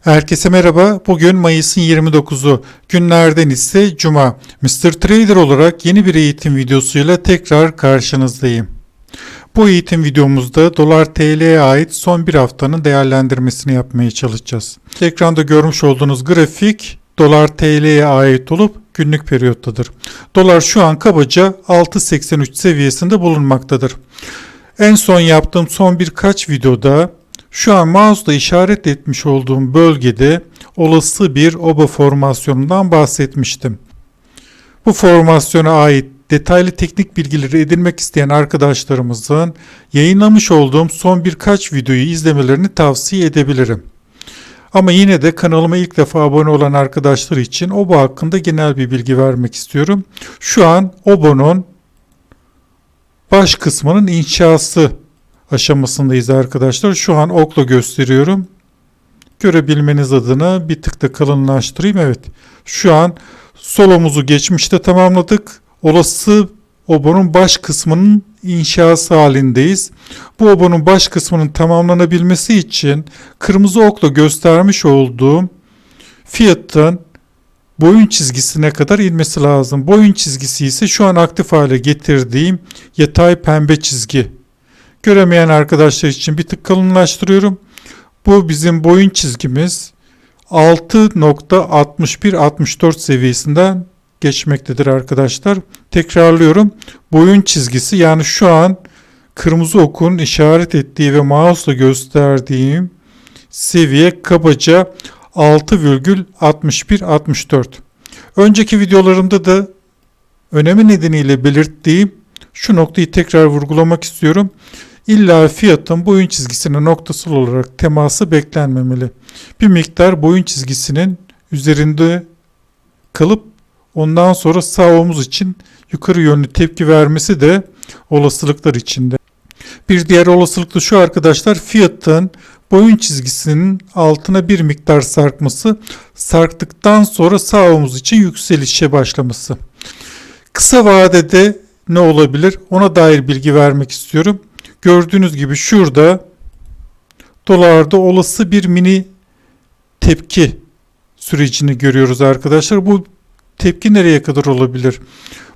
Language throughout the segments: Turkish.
Herkese merhaba. Bugün Mayıs'ın 29'u. Günlerden ise Cuma. Mr. Trader olarak yeni bir eğitim videosuyla tekrar karşınızdayım. Bu eğitim videomuzda dolar TL'ye ait son bir haftanın değerlendirmesini yapmaya çalışacağız. Ekranda görmüş olduğunuz grafik dolar TL'ye ait olup günlük periyottadır. Dolar şu an kabaca 6.83 seviyesinde bulunmaktadır. En son yaptığım son birkaç videoda şu an mouse'da işaret etmiş olduğum bölgede olası bir oba formasyonundan bahsetmiştim. Bu formasyona ait detaylı teknik bilgileri edinmek isteyen arkadaşlarımızın yayınlamış olduğum son birkaç videoyu izlemelerini tavsiye edebilirim. Ama yine de kanalıma ilk defa abone olan arkadaşlar için OBA hakkında genel bir bilgi vermek istiyorum. Şu an OBA'nın baş kısmının inşası aşamasındayız arkadaşlar. Şu an okla gösteriyorum. Görebilmeniz adına bir tık da kalınlaştırayım. Evet. Şu an sol omuzu geçmişte tamamladık. Olası obonun baş kısmının inşası halindeyiz. Bu obonun baş kısmının tamamlanabilmesi için kırmızı okla göstermiş olduğum fiyatın boyun çizgisine kadar inmesi lazım. Boyun çizgisi ise şu an aktif hale getirdiğim yatay pembe çizgi. Göremeyen arkadaşlar için bir tık kalınlaştırıyorum. Bu bizim boyun çizgimiz 6.61-64 seviyesinden geçmektedir arkadaşlar. Tekrarlıyorum. Boyun çizgisi yani şu an kırmızı okun işaret ettiği ve mouse'la gösterdiğim seviye kabaca 6,61-64. Önceki videolarımda da önemi nedeniyle belirttiğim şu noktayı tekrar vurgulamak istiyorum. İlla fiyatın boyun çizgisine noktasal olarak teması beklenmemeli. Bir miktar boyun çizgisinin üzerinde kalıp ondan sonra sağ omuz için yukarı yönlü tepki vermesi de olasılıklar içinde. Bir diğer olasılık da şu arkadaşlar fiyatın boyun çizgisinin altına bir miktar sarkması, sarktıktan sonra sağ omuz için yükselişe başlaması. Kısa vadede ne olabilir? Ona dair bilgi vermek istiyorum. Gördüğünüz gibi şurada dolarda olası bir mini tepki sürecini görüyoruz arkadaşlar. Bu tepki nereye kadar olabilir?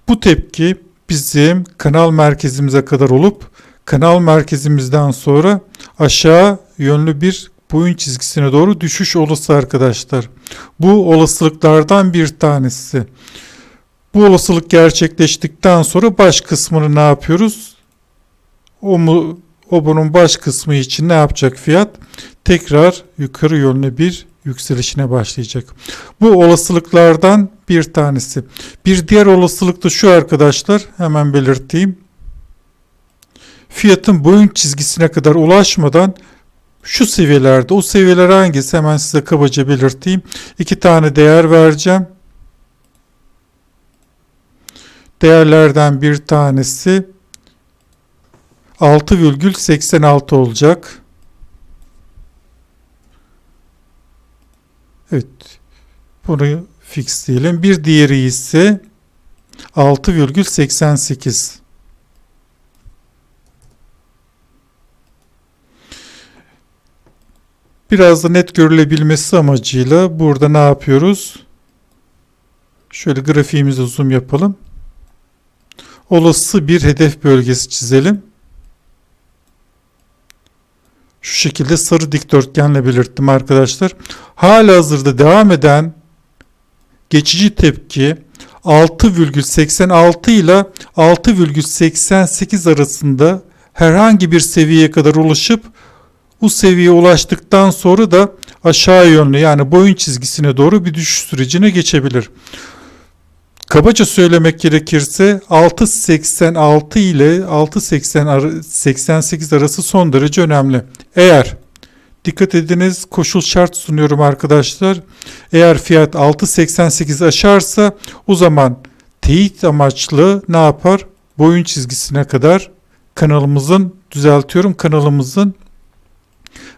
Bu tepki bizim kanal merkezimize kadar olup kanal merkezimizden sonra aşağı yönlü bir boyun çizgisine doğru düşüş olası arkadaşlar. Bu olasılıklardan bir tanesi. Bu olasılık gerçekleştikten sonra baş kısmını ne yapıyoruz? O mu o bunun baş kısmı için ne yapacak fiyat? Tekrar yukarı yönlü bir yükselişine başlayacak. Bu olasılıklardan bir tanesi. Bir diğer olasılık da şu arkadaşlar hemen belirteyim. Fiyatın boyun çizgisine kadar ulaşmadan şu seviyelerde o seviyeler hangisi hemen size kabaca belirteyim. İki tane değer vereceğim. Değerlerden bir tanesi 6,86 olacak. Evet. Bunu fix diyelim. Bir diğeri ise 6,88. Biraz da net görülebilmesi amacıyla burada ne yapıyoruz? Şöyle grafiğimizi zoom yapalım. Olası bir hedef bölgesi çizelim. Şu şekilde sarı dikdörtgenle belirttim arkadaşlar. Hala hazırda devam eden geçici tepki 6,86 ile 6,88 arasında herhangi bir seviyeye kadar ulaşıp bu seviyeye ulaştıktan sonra da aşağı yönlü yani boyun çizgisine doğru bir düşüş sürecine geçebilir. Kabaca söylemek gerekirse 6.86 ile 6.88 arası son derece önemli. Eğer dikkat ediniz koşul şart sunuyorum arkadaşlar. Eğer fiyat 6.88 aşarsa o zaman teyit amaçlı ne yapar? Boyun çizgisine kadar kanalımızın düzeltiyorum kanalımızın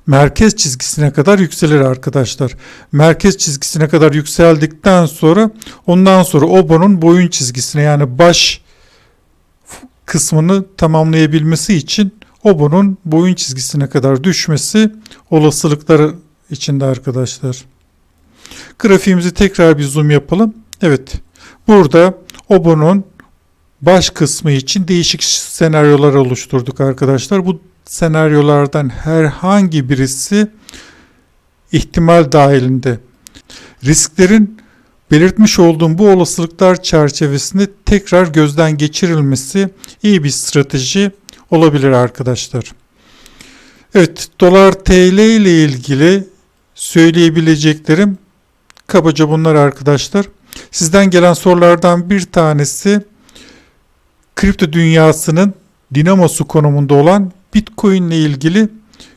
merkez çizgisine kadar yükselir arkadaşlar. Merkez çizgisine kadar yükseldikten sonra ondan sonra obonun boyun çizgisine yani baş kısmını tamamlayabilmesi için obonun boyun çizgisine kadar düşmesi olasılıkları içinde arkadaşlar. Grafiğimizi tekrar bir zoom yapalım. Evet. Burada OBO'nun baş kısmı için değişik senaryolar oluşturduk arkadaşlar. Bu senaryolardan herhangi birisi ihtimal dahilinde. Risklerin belirtmiş olduğum bu olasılıklar çerçevesinde tekrar gözden geçirilmesi iyi bir strateji olabilir arkadaşlar. Evet, dolar TL ile ilgili söyleyebileceklerim kabaca bunlar arkadaşlar. Sizden gelen sorulardan bir tanesi kripto dünyasının dinamosu konumunda olan Bitcoin ile ilgili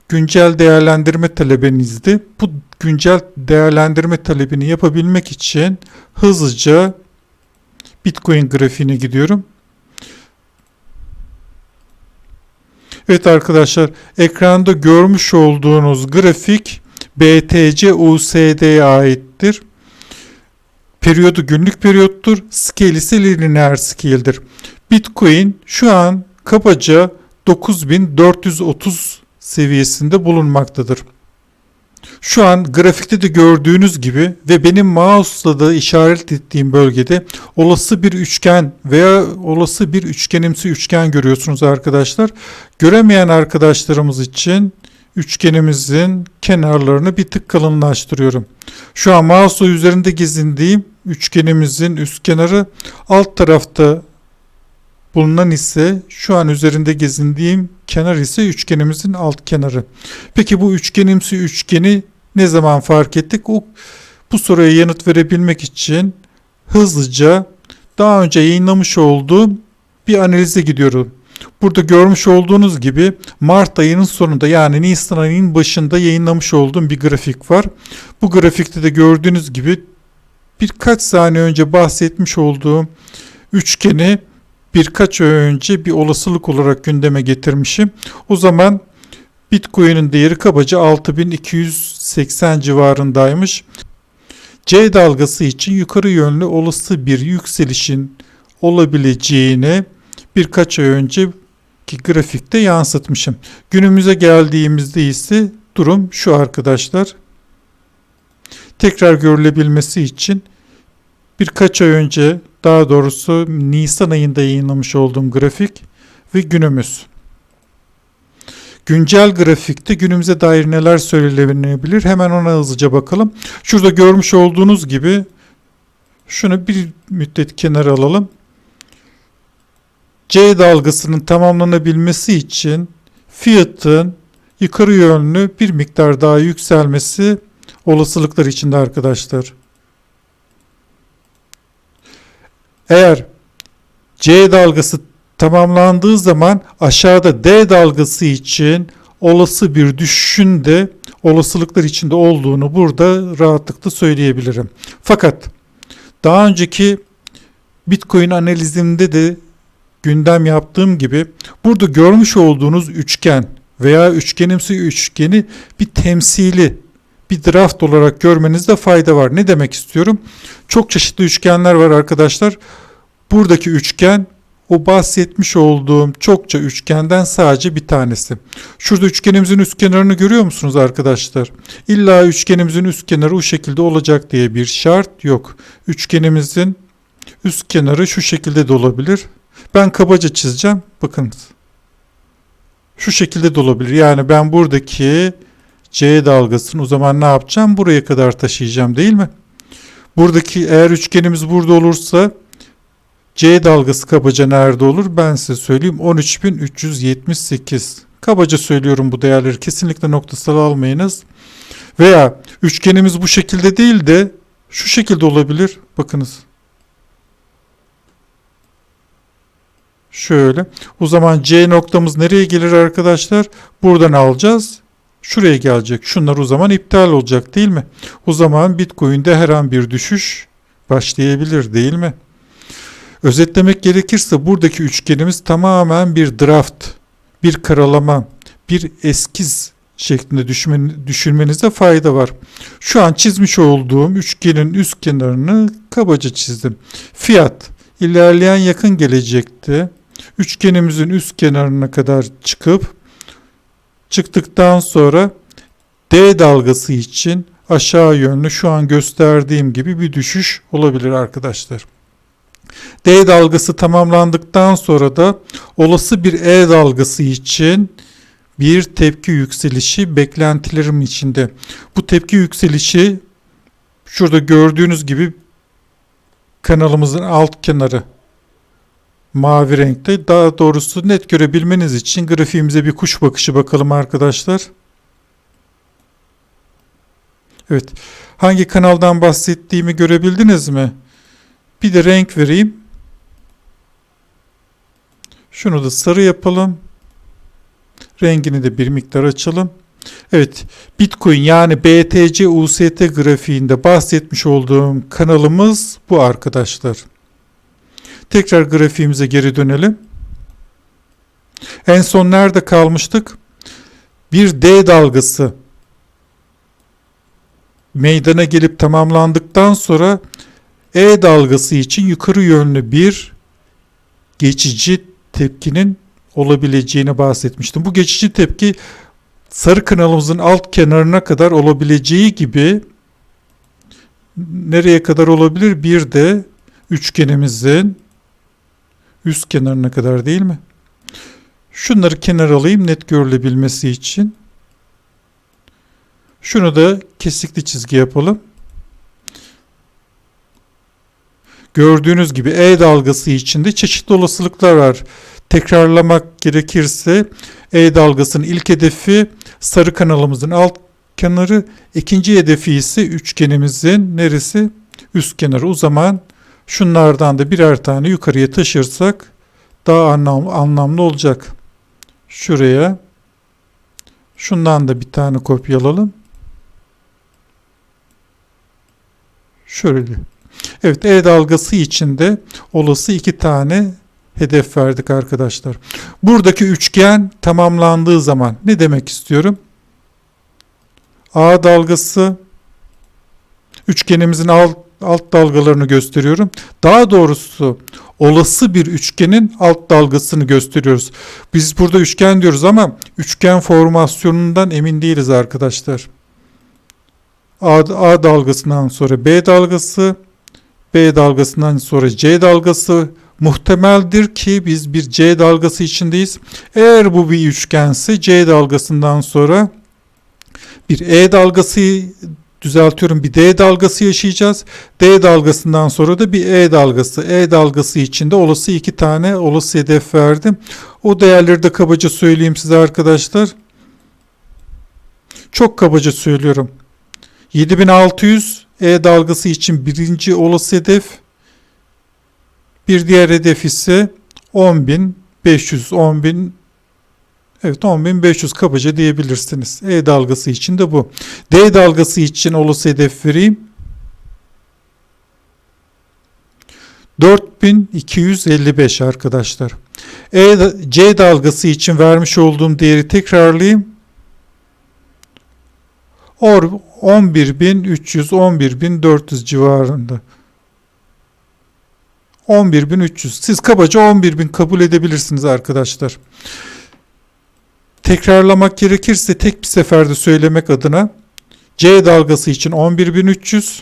güncel değerlendirme talebinizdi. Bu güncel değerlendirme talebini yapabilmek için hızlıca Bitcoin grafiğine gidiyorum. Evet arkadaşlar ekranda görmüş olduğunuz grafik BTC USD'ye aittir. Periyodu günlük periyottur. Scale ise lineer scale'dir. Bitcoin şu an kabaca 9430 seviyesinde bulunmaktadır. Şu an grafikte de gördüğünüz gibi ve benim mouse'la da işaret ettiğim bölgede olası bir üçgen veya olası bir üçgenimsi üçgen görüyorsunuz arkadaşlar. Göremeyen arkadaşlarımız için üçgenimizin kenarlarını bir tık kalınlaştırıyorum. Şu an mouse'la üzerinde gezindiğim üçgenimizin üst kenarı alt tarafta bulunan ise şu an üzerinde gezindiğim kenar ise üçgenimizin alt kenarı. Peki bu üçgenimsi üçgeni ne zaman fark ettik? O, bu soruya yanıt verebilmek için hızlıca daha önce yayınlamış olduğum bir analize gidiyorum. Burada görmüş olduğunuz gibi Mart ayının sonunda yani Nisan ayının başında yayınlamış olduğum bir grafik var. Bu grafikte de gördüğünüz gibi birkaç saniye önce bahsetmiş olduğum üçgeni birkaç ay önce bir olasılık olarak gündeme getirmişim. O zaman Bitcoin'in değeri kabaca 6280 civarındaymış. C dalgası için yukarı yönlü olası bir yükselişin olabileceğini birkaç ay önceki grafikte yansıtmışım. Günümüze geldiğimizde ise durum şu arkadaşlar. Tekrar görülebilmesi için birkaç ay önce daha doğrusu Nisan ayında yayınlamış olduğum grafik ve günümüz. Güncel grafikte günümüze dair neler söylenebilir hemen ona hızlıca bakalım. Şurada görmüş olduğunuz gibi şunu bir müddet kenara alalım. C dalgasının tamamlanabilmesi için fiyatın yukarı yönlü bir miktar daha yükselmesi olasılıklar içinde arkadaşlar. Eğer C dalgası tamamlandığı zaman aşağıda D dalgası için olası bir düşüşün de olasılıklar içinde olduğunu burada rahatlıkla söyleyebilirim. Fakat daha önceki Bitcoin analizimde de gündem yaptığım gibi burada görmüş olduğunuz üçgen veya üçgenimsi üçgeni bir temsili bir draft olarak görmenizde fayda var. Ne demek istiyorum? Çok çeşitli üçgenler var arkadaşlar. Buradaki üçgen o bahsetmiş olduğum çokça üçgenden sadece bir tanesi. Şurada üçgenimizin üst kenarını görüyor musunuz arkadaşlar? İlla üçgenimizin üst kenarı o şekilde olacak diye bir şart yok. Üçgenimizin üst kenarı şu şekilde de olabilir. Ben kabaca çizeceğim. Bakınız. Şu şekilde de olabilir. Yani ben buradaki C dalgasını o zaman ne yapacağım? Buraya kadar taşıyacağım değil mi? Buradaki eğer üçgenimiz burada olursa C dalgası kabaca nerede olur? Ben size söyleyeyim 13378. Kabaca söylüyorum bu değerleri kesinlikle noktasal almayınız. Veya üçgenimiz bu şekilde değil de şu şekilde olabilir. Bakınız. Şöyle. O zaman C noktamız nereye gelir arkadaşlar? Buradan alacağız. Şuraya gelecek. Şunlar o zaman iptal olacak değil mi? O zaman Bitcoin'de her an bir düşüş başlayabilir değil mi? Özetlemek gerekirse buradaki üçgenimiz tamamen bir draft, bir karalama, bir eskiz şeklinde düşünmenizde fayda var. Şu an çizmiş olduğum üçgenin üst kenarını kabaca çizdim. Fiyat ilerleyen yakın gelecekte üçgenimizin üst kenarına kadar çıkıp çıktıktan sonra D dalgası için aşağı yönlü şu an gösterdiğim gibi bir düşüş olabilir arkadaşlar. D dalgası tamamlandıktan sonra da olası bir E dalgası için bir tepki yükselişi beklentilerim içinde. Bu tepki yükselişi şurada gördüğünüz gibi kanalımızın alt kenarı mavi renkte. Daha doğrusu net görebilmeniz için grafiğimize bir kuş bakışı bakalım arkadaşlar. Evet. Hangi kanaldan bahsettiğimi görebildiniz mi? Bir de renk vereyim. Şunu da sarı yapalım. Rengini de bir miktar açalım. Evet, Bitcoin yani BTC UST grafiğinde bahsetmiş olduğum kanalımız bu arkadaşlar. Tekrar grafiğimize geri dönelim. En son nerede kalmıştık? Bir D dalgası meydana gelip tamamlandıktan sonra E dalgası için yukarı yönlü bir geçici tepkinin olabileceğini bahsetmiştim. Bu geçici tepki sarı kanalımızın alt kenarına kadar olabileceği gibi nereye kadar olabilir? Bir de üçgenimizin üst kenarına kadar değil mi? Şunları kenar alayım net görülebilmesi için. Şunu da kesikli çizgi yapalım. Gördüğünüz gibi E dalgası içinde çeşitli olasılıklar var. Tekrarlamak gerekirse E dalgasının ilk hedefi sarı kanalımızın alt kenarı, ikinci hedefi ise üçgenimizin neresi? Üst kenarı. O zaman şunlardan da birer tane yukarıya taşırsak daha anlam, anlamlı olacak. Şuraya şundan da bir tane kopyalalım. Şöyle. Evet E dalgası içinde olası iki tane hedef verdik arkadaşlar. Buradaki üçgen tamamlandığı zaman ne demek istiyorum? A dalgası üçgenimizin alt, alt dalgalarını gösteriyorum. Daha doğrusu olası bir üçgenin alt dalgasını gösteriyoruz. Biz burada üçgen diyoruz ama üçgen formasyonundan emin değiliz arkadaşlar. A, A dalgasından sonra B dalgası, B dalgasından sonra C dalgası muhtemeldir ki biz bir C dalgası içindeyiz. Eğer bu bir üçgense C dalgasından sonra bir E dalgası düzeltiyorum bir D dalgası yaşayacağız. D dalgasından sonra da bir E dalgası. E dalgası içinde olası iki tane olası hedef verdim. O değerleri de kabaca söyleyeyim size arkadaşlar. Çok kabaca söylüyorum. 7600 E dalgası için birinci olası hedef. Bir diğer hedef ise 10500 10000 Evet 10500 kabaca diyebilirsiniz. E dalgası için de bu. D dalgası için olası hedef vereyim. 4255 arkadaşlar. E, C dalgası için vermiş olduğum değeri tekrarlayayım. Or 11.300 11.400 civarında. 11.300. Siz kabaca 11.000 kabul edebilirsiniz arkadaşlar. Tekrarlamak gerekirse tek bir seferde söylemek adına C dalgası için 11.300,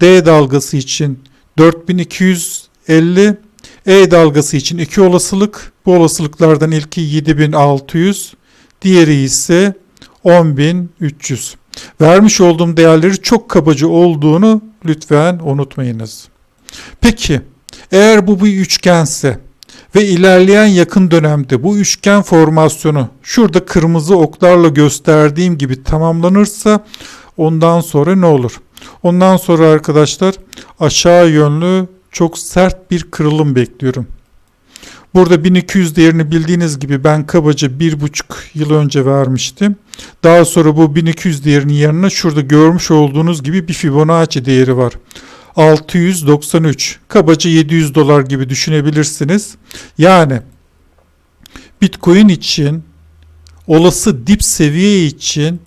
D dalgası için 4250, E dalgası için iki olasılık. Bu olasılıklardan ilki 7600, diğeri ise 10300. Vermiş olduğum değerleri çok kabaca olduğunu lütfen unutmayınız. Peki eğer bu bir üçgense ve ilerleyen yakın dönemde bu üçgen formasyonu şurada kırmızı oklarla gösterdiğim gibi tamamlanırsa ondan sonra ne olur? Ondan sonra arkadaşlar aşağı yönlü çok sert bir kırılım bekliyorum. Burada 1200 değerini bildiğiniz gibi ben kabaca bir buçuk yıl önce vermiştim. Daha sonra bu 1200 değerinin yanına şurada görmüş olduğunuz gibi bir Fibonacci değeri var. 693 kabaca 700 dolar gibi düşünebilirsiniz. Yani Bitcoin için olası dip seviye için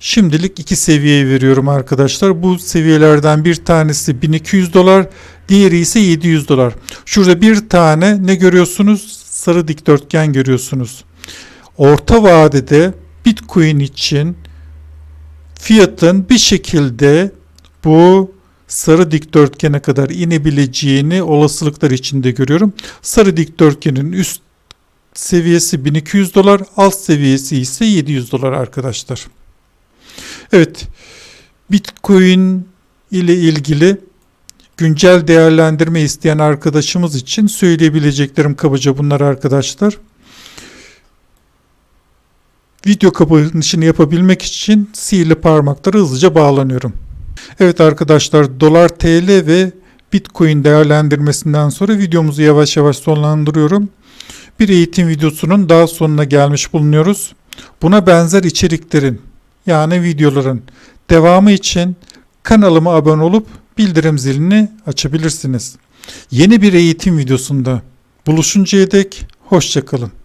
şimdilik iki seviye veriyorum arkadaşlar. Bu seviyelerden bir tanesi 1200 dolar, diğeri ise 700 dolar. Şurada bir tane ne görüyorsunuz? Sarı dikdörtgen görüyorsunuz. Orta vadede Bitcoin için fiyatın bir şekilde bu sarı dikdörtgene kadar inebileceğini olasılıklar içinde görüyorum. Sarı dikdörtgenin üst seviyesi 1200 dolar, alt seviyesi ise 700 dolar arkadaşlar. Evet, Bitcoin ile ilgili güncel değerlendirme isteyen arkadaşımız için söyleyebileceklerim kabaca bunlar arkadaşlar. Video kapanışını yapabilmek için sihirli parmakları hızlıca bağlanıyorum. Evet arkadaşlar dolar TL ve Bitcoin değerlendirmesinden sonra videomuzu yavaş yavaş sonlandırıyorum. Bir eğitim videosunun daha sonuna gelmiş bulunuyoruz. Buna benzer içeriklerin yani videoların devamı için kanalıma abone olup bildirim zilini açabilirsiniz. Yeni bir eğitim videosunda buluşuncaya dek hoşçakalın.